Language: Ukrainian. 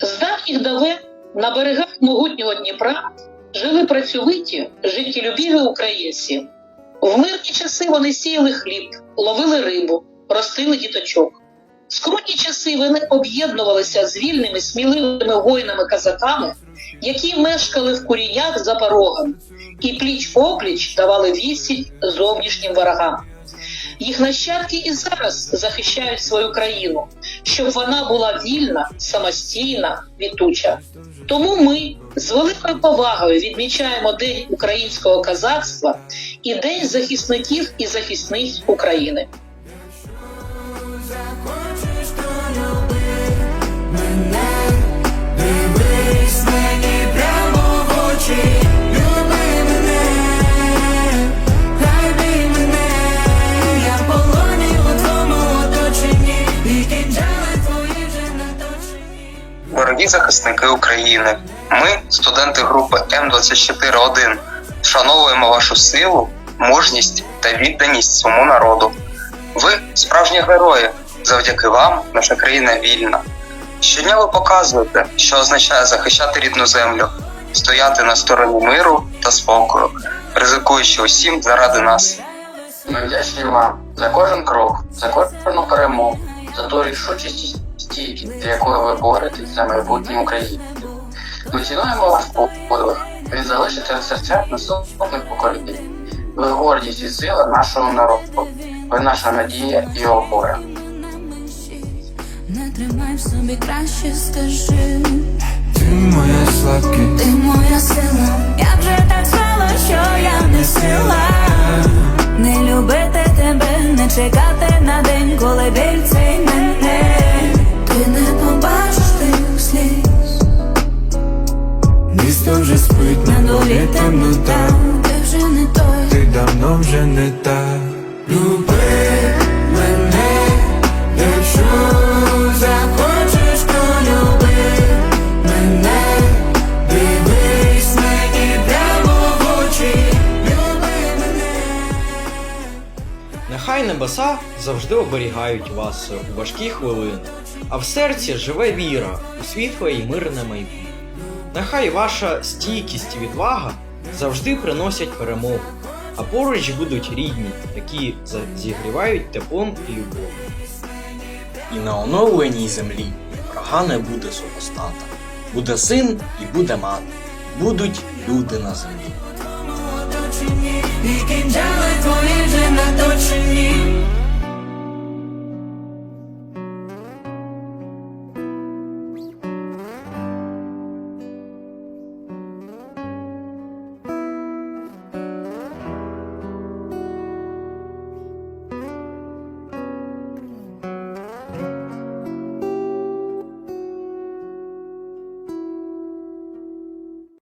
З давніх давен на берегах могутнього Дніпра жили працьовиті, життєлюбіві українці. В мирні часи вони сіяли хліб, ловили рибу, ростили діточок. В скрутні часи вони об'єднувалися з вільними, сміливими воїнами-казаками, які мешкали в курінях за порогом, і пліч опліч давали відсіч зовнішнім ворогам. Їх нащадки і зараз захищають свою країну, щоб вона була вільна, самостійна, квітуча. Тому ми з великою повагою відмічаємо День українського казацтва і День захисників і захисниць України. Дорогі захисники України, ми, студенти групи М24-1, вшановуємо вашу силу, мужність та відданість своєму народу. Ви справжні герої. Завдяки вам наша країна вільна. Щодня ви показуєте, що означає захищати рідну землю, стояти на стороні миру та спокою, ризикуючи усім заради нас. Ми вдячні вам за кожен крок, за кожну перемогу, за ту рішучість і стійкість, з якою ви боретесь за майбутнє України. Ми цінуємо ваш подвиг. Він залишиться в серцях наступних поколінь. Ви гордість і сила нашого народу. Ви наша надія і опора. Не тримай в собі краще скажи. Ти моя слабкість, Ти моя сила, я вже так знала, що я не сила. Не любити тебе, не чекати на день, коли біль темнота. темнота Ти вже не той. Ти давно вже не та Люби мене, якщо захочеш, то люби мене, дивись мені прямо в очі, люби мене. Нехай небеса завжди оберігають вас у важкі хвилини, а в серці живе віра у світле і мирне майбутнє. Нехай ваша стійкість і відвага завжди приносять перемогу, а поруч будуть рідні, які зігрівають теплом і любов'ю. І на оновленій землі врага не буде супостата. Буде син і буде мати, будуть люди на землі. кінжали твої вже наточені.